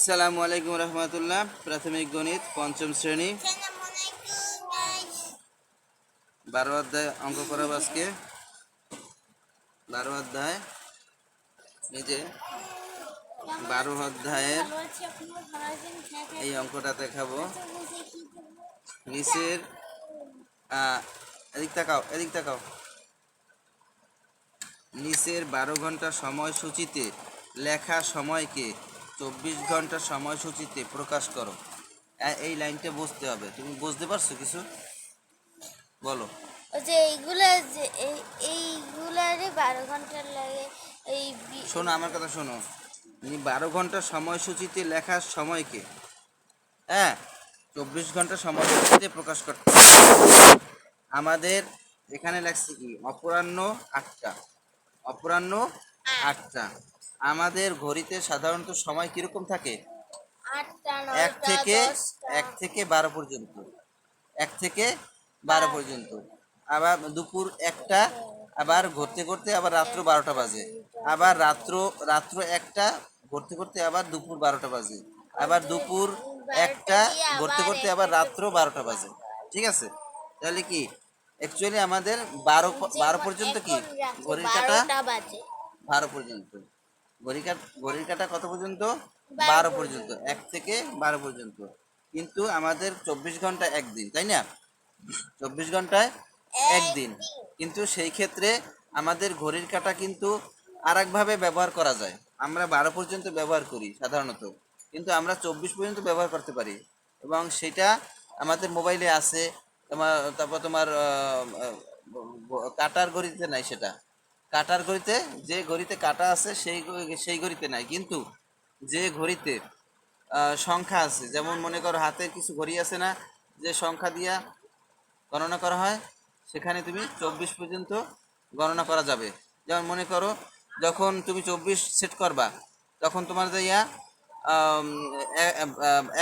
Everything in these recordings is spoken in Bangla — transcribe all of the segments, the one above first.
আসসালামু আলাইকুম রহমতুল্লাহ, প্রাথমিক গণিত, পঞ্চম শ্রেণি। বারো অধ্যায় অঙ্ক করাবো আজকে। বারো অধ্যায় নিজে বারো অধ্যায়ের এই অঙ্কটা দেখাবো। নিচের এদিক তাকাও এদিক তাকাও। নিচের বারো ঘণ্টা সময়সূচিতে লেখা সময়কে চব্বিশ ঘণ্টা সময়সূচিতে প্রকাশ করো। এই লাইনটা বুঝতে হবে। তুমি বুঝতে পারছ কিছু? বলো। যে এইগুলা যে এই- এইগুলারে বারো ঘণ্টা লাগে এই শোনো আমার কথা শোনো। বারো ঘণ্টা সময়সূচিতে লেখার সময়কে হ্যাঁ চব্বিশ ঘণ্টা সময়সূচিতে প্রকাশ করতে আমাদের এখানে লেখছে কি? অপরাহ্ন আটটা। অপরাহ্ন আটটা। আমাদের ঘড়িতে সাধারণত সময় কীরকম থাকে? এক থেকে এক থেকে বারো পর্যন্ত। এক থেকে বারো পর্যন্ত। আবার দুপুর একটা আবার ঘুরতে ঘুরতে আবার রাত্র বারোটা বাজে। আবার রাত্র রাত্র একটা ঘুরতে ঘুরতে আবার দুপুর বারোটা বাজে। আবার দুপুর একটা ঘুরতে ঘুরতে আবার রাত্র বারোটা বাজে। ঠিক আছে? তাহলে কি অ্যাকচুয়ালি আমাদের বারো বারো পর্যন্ত কি? ঘড়ির কাটা বারো পর্যন্ত। ঘড়ি কাট ঘড়ির কাটা কত পর্যন্ত? বারো পর্যন্ত। এক থেকে বারো পর্যন্ত। কিন্তু আমাদের চব্বিশ ঘণ্টা একদিন তাই না? চব্বিশ ঘন্টায় একদিন। কিন্তু সেই ক্ষেত্রে আমাদের ঘড়ির কাটা কিন্তু আর একভাবে ব্যবহার করা যায়। আমরা বারো পর্যন্ত ব্যবহার করি সাধারণত। কিন্তু আমরা চব্বিশ পর্যন্ত ব্যবহার করতে পারি। এবং সেটা আমাদের মোবাইলে আছে। তোমার তারপর তোমার কাটার ঘড়িতে নাই সেটা। কাটার ঘড়িতে, যে ঘড়িতে কাটা আছে, সেই সেই ঘড়িতে নাই। কিন্তু যে ঘড়িতে সংখ্যা আছে, যেমন মনে করো হাতে কিছু ঘড়ি আছে না, যে সংখ্যা দিয়া গণনা করা হয়, সেখানে তুমি চব্বিশ পর্যন্ত গণনা করা যাবে। যেমন মনে করো, যখন তুমি চব্বিশ সেট করবা, তখন তোমার যে ইয়া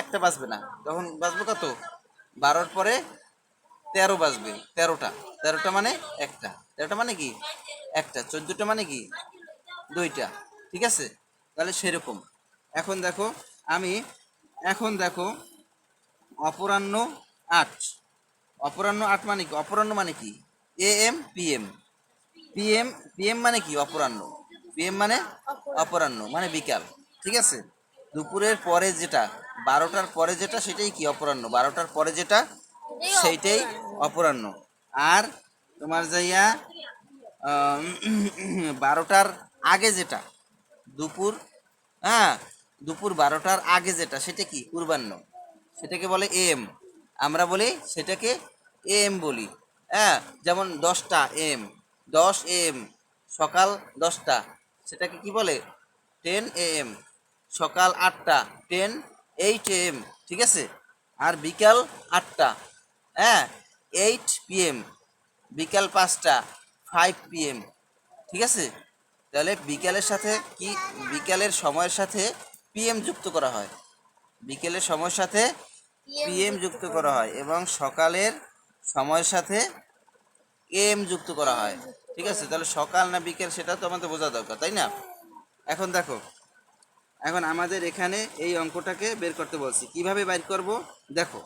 একটা বাজবে না। তখন বাজবে কত? বারোর পরে তেরো বাজবে, তেরোটা। তেরোটা মানে একটা। তেরোটা মানে কি? একটা চোদ্দোটা মানে কি? দুইটা ঠিক আছে? তাহলে সেরকম। এখন দেখো আমি এখন দেখো অপরাহ্ন আট। অপরাহ্ন আট মানে কি? অপরাহ্ন মানে কি? A M P M. P M P M মানে কি? অপরাহ্ন। পি এম মানে অপরাহ্ন মানে বিকাল ঠিক আছে? দুপুরের পরে যেটা বারোটার পরে যেটা সেটাই কি? অপরাহ্ন। বারোটার পরে যেটা সেইটাই অপরাহ্ন। আর তোমার যাইয়া বারোটার আগে যেটা, দুপুর হ্যাঁ দুপুর বারোটার আগে যেটা, সেটা কি? পূর্বাহ্ন। সেটাকে বলে এম। আমরা বলি সেটাকে এম বলি হ্যাঁ যেমন দশটা এম, দশ এম, সকাল দশটা, সেটাকে কি বলে? টেন এম, সকাল আটটা, টেন এইট এম, ঠিক আছে? আর বিকাল আটটা হ্যাঁ এইট পিএম বিকাল পাঁচটা ফাইভ পিএম ঠিক আছে? তাহলে বিকালের সাথে কি বিকালের সময়ের সাথে পিএম যুক্ত করা হয়? বিকেলের সময়ের সাথে পিএম যুক্ত করা হয়। এবং সকালের সময়ের সাথে এম যুক্ত করা হয় ঠিক আছে? তাহলে সকাল না বিকেল সেটা তো আমাদের বোঝা দরকার তাই না? এখন দেখো এখন আমাদের এখানে এই অঙ্কটাকে বের করতে বলছি। কীভাবে বের করব? দেখো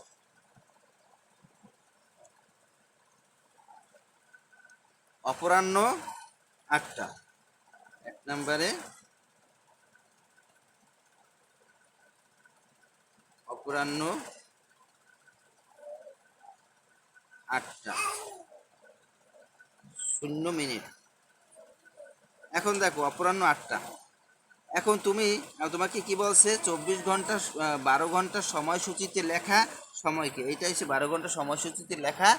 অপরাহ্ন আটটা। এক নম্বরে অপরাহ্ন আটটা। শূন্য মিনিট। এখন দেখো অপরাহ্ন আটটা। এখন তুমি তোমাকে কি বলছে? চব্বিশ ঘণ্টা বারো ঘণ্টা সময়সূচিতে লেখা সময়কে। এইটা হচ্ছে বারো ঘণ্টা সময়সূচিতে লেখা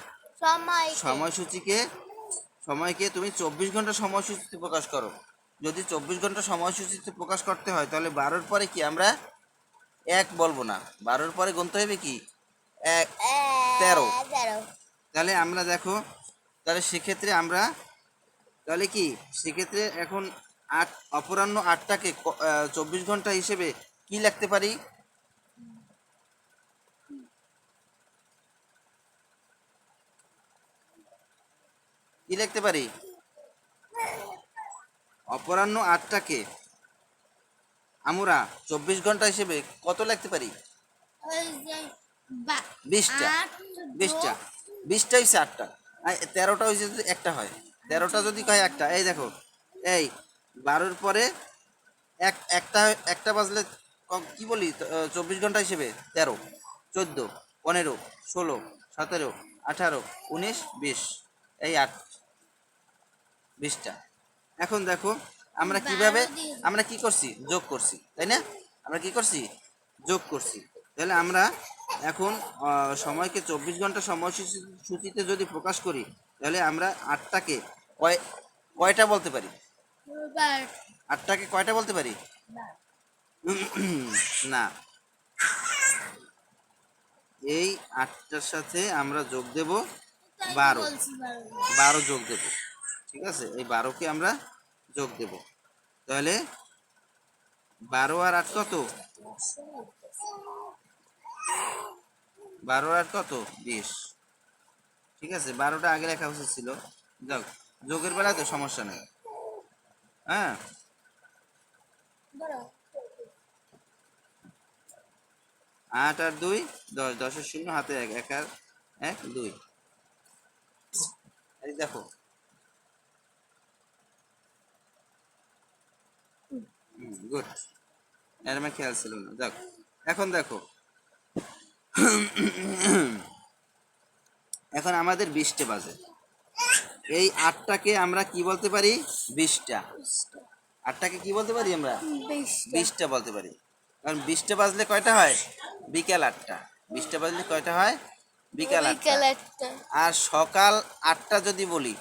সময় সময়সূচিকে সময়কে তুমি চব্বিশ ঘণ্টা সময়সূচিতে প্রকাশ করো। যদি চব্বিশ ঘণ্টা সময়সূচিতে প্রকাশ করতে হয় তাহলে বারোর পরে কি আমরা এক বলব না? বারোর পরে গুনতে হবে কি? এক তেরো। তাহলে আমরা দেখো তাহলে সেক্ষেত্রে আমরা তাহলে কি? সেক্ষেত্রে এখন আট অপরাহ্ন আটটাকে চব্বিশ ঘণ্টা হিসেবে কি লিখতে পারি? কি লিখতে পারি? অপরাহ্ন আটটাকে আমরা চব্বিশ ঘণ্টা হিসেবে কত লিখতে পারি? বিশটা। বিশটা। বিশটা হয়েছে আটটা। তেরোটা হয়েছে যদি একটা হয়। তেরোটা যদি কয় একটা এই দেখো এই বারোর পরে এক একটা একটা বাজলে কি বলি? চব্বিশ ঘণ্টা হিসেবে তেরো চোদ্দ পনেরো ষোলো সতেরো আঠারো উনিশ বিশ। এই আট। বিশটা। এখন দেখো আমরা কীভাবে আমরা কি করছি? যোগ করছি তাই না? আমরা কি করছি? যোগ করছি। তাহলে আমরা এখন সময়কে চব্বিশ ঘণ্টা সময়সূচি- সূচিতে যদি প্রকাশ করি তাহলে আমরা আটটাকে কয় কয়টা বলতে পারি? আটটাকে কয়টা বলতে পারি? না। এই আটটার সাথে আমরা যোগ দেব। বারো। বারো যোগ দেব। ঠিক আছে? এই বারোকে আমরা যোগ দেব। তাহলে বারো আর আট কত? বারো আর কত? বিশ। ঠিক আছে? বারোটা আগে লেখা উচিত ছিল। যাক, যোগের বেলায় তো সমস্যা নেই। হ্যাঁ? আট আর দুই, দশ। দশের শূন্য হাতে এক। এক আর এক, দুই। দেখো গুড এর আমার খেয়াল ছিল না। যাক এখন দেখো। এখন আমাদের বিশটা বাজে। এই আটটাকে আমরা কি বলতে পারি? বিশটা আটটাকে কি বলতে পারি আমরা? বিশটা বলতে পারি। কারণ বিশটা বাজলে কয়টা হয়? বিকেল আটটা। বিশটা বাজলে কয়টা হয়? বিকেল আটটা। আর সকাল আটটা যদি বলি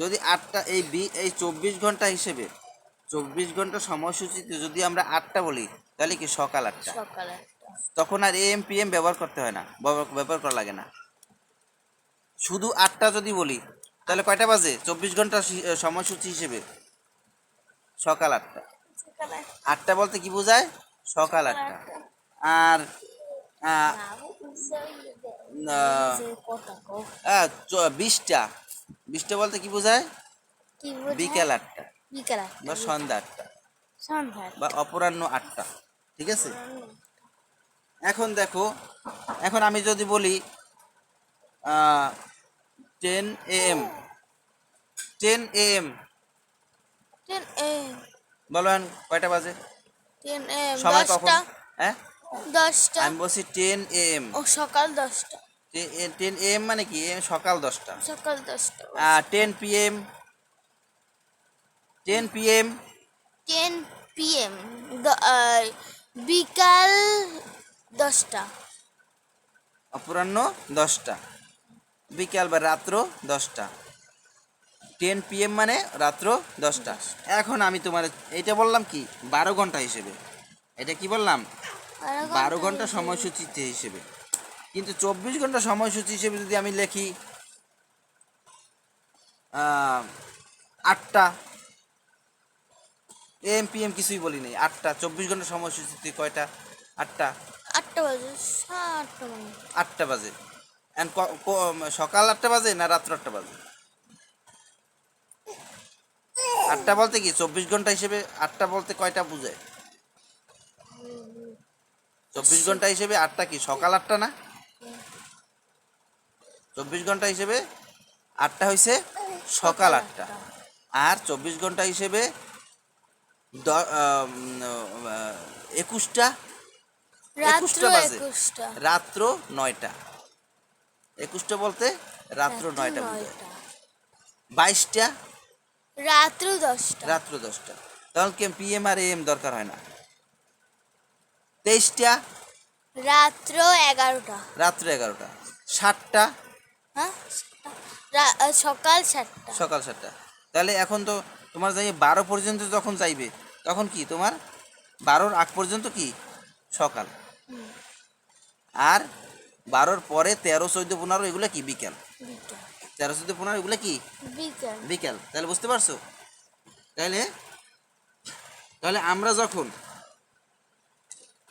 যদি আটটা এই বি এই চব্বিশ ঘণ্টা হিসেবে চব্বিশ ঘণ্টা সময়সূচিতে যদি আমরা আটটা বলি তাহলে কি সকাল আটটা? সকাল তখন আর এম পি এম ব্যবহার করতে হয় না ব্যবহার- করা লাগে না। শুধু আটটা যদি বলি তাহলে কয়টা বাজে? চব্বিশ ঘণ্টা সময়সূচি হিসেবে। সকাল আটটা। আটটা। বলতে কি বোঝায়? সকাল আটটা। আর বিশটা। বিশটা বলতে কি বোঝায়? বিকেল আটটা। বিকাল বা সন্ধ্যা আটটা। সন্ধ্যা বা অপরাহ্ন আটটা ঠিক আছে? এখন দেখো এখন আমি যদি বলি ten A M ten A M ten A বলো কয়টা বাজে? টেন এ এম সময় কখন? হ্যাঁ? দশটা। আমি বলছি টেন এ এম ও সকাল দশটা। টেন এ এম মানে কি? সকাল দশটা। সকাল দশটা। Ten P M 10 pm 10 pm বিকাল দশটা। অপরাহ্ন দশটা। বিকাল বা রাত্র দশটা। টেন পিএম মানে রাত্র দশটা। এখন আমি তোমার এটা বললাম কি? বারো ঘণ্টা হিসেবে। এটা কি বললাম? বারো ঘণ্টা সময়সূচিতে হিসেবে। কিন্তু চব্বিশ ঘণ্টা সময়সূচি হিসেবে যদি আমি লেখি আটটা এম পি এম কিছুই বলি নেই। আটটা চব্বিশ ঘণ্টা সময়সূচিতে কয়টা? আটটা। আটটা বাজে আটটা মানে আটটা বাজে। ক- সকাল আটটা বাজে না রাত্র আটটা বাজে? আটটা বলতে কি? চব্বিশ ঘণ্টা হিসেবে আটটা বলতে কয়টা বুঝায় চব্বিশ ঘণ্টা হিসেবে আটটা কি? সকাল আটটা না? চব্বিশ ঘণ্টা হিসেবে আটটা হয়েছে সকাল আটটা। আর চব্বিশ ঘণ্টা হিসেবে একুশটা? রাত্র একুশটা বাজে। রাত্র নয়টা। একুশটা বলতে রাত্র নয়টা বাইশটা? রাত্র দশটা। রাত্র দশটা। তখন কে পিএম আর এম দরকার হয় না? তেইশটা? রাত্র এগারোটা। রাত্র এগারোটা। সাতটা হ্যাঁ? সকাল সাতটা। সকাল সাতটা। তাহলে এখন তো তোমার যাই বারো পর্যন্ত যখন যাইবে তখন কি তোমার বারোর আগ পর্যন্ত কি? সকাল। আর বারোর পরে তেরো চোদ্দ পনেরো এগুলো কি? বিকেল। তেরো চোদ্দ পনেরো এগুলো কি? বিকেল। তাহলে বুঝতে পারছ? তাহলে তাহলে আমরা যখন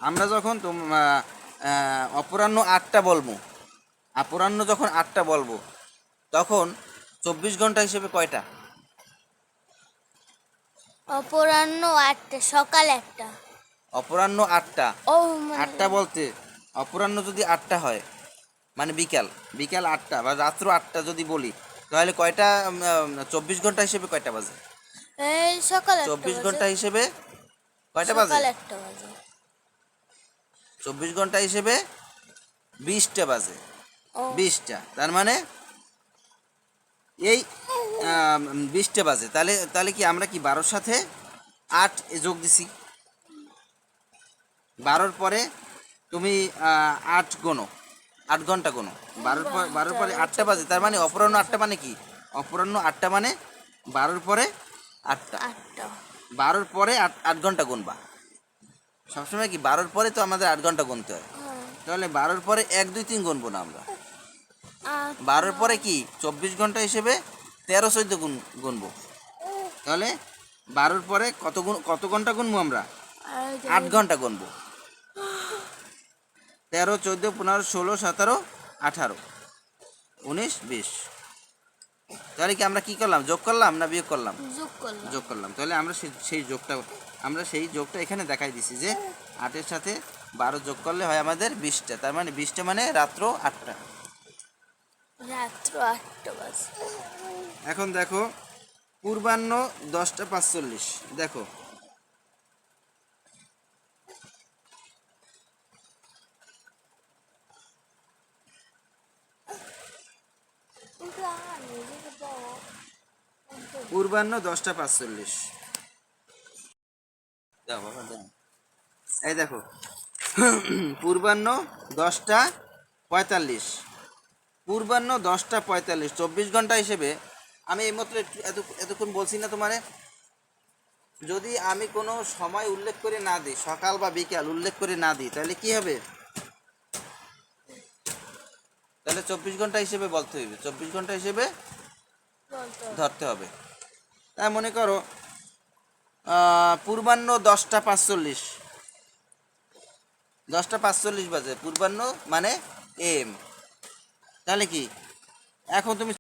আমরা যখন অপরাহ্ন আটটা বলব অপরাহ্ন যখন আটটা বলব তখন চব্বিশ ঘণ্টা হিসেবে কয়টা? অপরাহ্ন আটটা সকাল একটা অপরাহ্ন আটটা? ও মানে আটটা বলতে অপরাহ্ন যদি আটটা হয় মানে বিকাল বিকাল আটটা বা রাত্র আটটা যদি বলি তাহলে কয়টা চব্বিশ ঘণ্টা হিসেবে কয়টা বাজে? এই সকাল চব্বিশ ঘণ্টা হিসেবে কয়টা বাজে? সকাল একটা বাজে। চব্বিশ ঘণ্টা হিসেবে বিশটা বাজে। বিশটা তার মানে এই বিশটা বাজে। তাহলে তাহলে কি আমরা কি বারোর সাথে আট এ যোগ দিছি? বারোর পরে তুমি আট গোনো। আট ঘণ্টা গোনো। বারোর পর বারোর পরে আটটা বাজে। তার মানে অপরাহ্ন আটটা মানে কি? অপরাহ্ন আটটা মানে বারোর পরে আটটা। আটটা। বারোর পরে আট আট ঘণ্টা গুনবা। সবসময় কি বারোর পরে তো আমাদের আট ঘণ্টা গুনতে হয়? হ্যাঁ। তাহলে বারোর পরে এক দুই তিন গুনবো না আমরা। বারোর পরে কি? চব্বিশ ঘণ্টা হিসেবে তেরো চোদ্দ গুণ গুনবো। তাহলে বারোর পরে কত গুণ কত ঘণ্টা গুনবো আমরা? আট ঘণ্টা গুনবো। তেরো চোদ্দ পনেরো ষোলো সতেরো আঠারো উনিশ বিশ। তাহলে কি আমরা কি করলাম? যোগ করলাম না বিয়োগ করলাম? যোগ করলাম। তাহলে আমরা সেই- সেই যোগটা আমরা সেই যোগটা এখানে দেখাই দিছি যে আটের সাথে বারো যোগ করলে হয় আমাদের বিশটা। তার মানে বিশটা মানে রাত্র আটটা। এখন দেখো পূর্বাহ্ন দশটা পাঁচচল্লিশ। দেখো। পূর্বাহ্ন দশটা পাঁচচল্লিশ। এই দেখো। পূর্বাহ্ন দশটা পঁয়তাল্লিশ। পূর্বাহ্ন দশটা পঁয়তাল্লিশ, চব্বিশ ঘণ্টা হিসেবে আমি এইমাত্র এত এতক্ষণ বলছি না তোমারে। যদি আমি কোনো সময় উল্লেখ করে না দিই, সকাল বা বিকাল উল্লেখ করে না দিই, তাহলে কি হবে? তাহলে চব্বিশ ঘণ্টা হিসেবে বলতে হইবে। চব্বিশ ঘণ্টা হিসেবে ধরতে হবে। তাই মনে করো পূর্বাহ্ন দশটা পাঁচচল্লিশ। দশটা পাঁচচল্লিশ বাজে। পূর্বাহ্ন মানে এম। তাহলে কি? এখন তুমি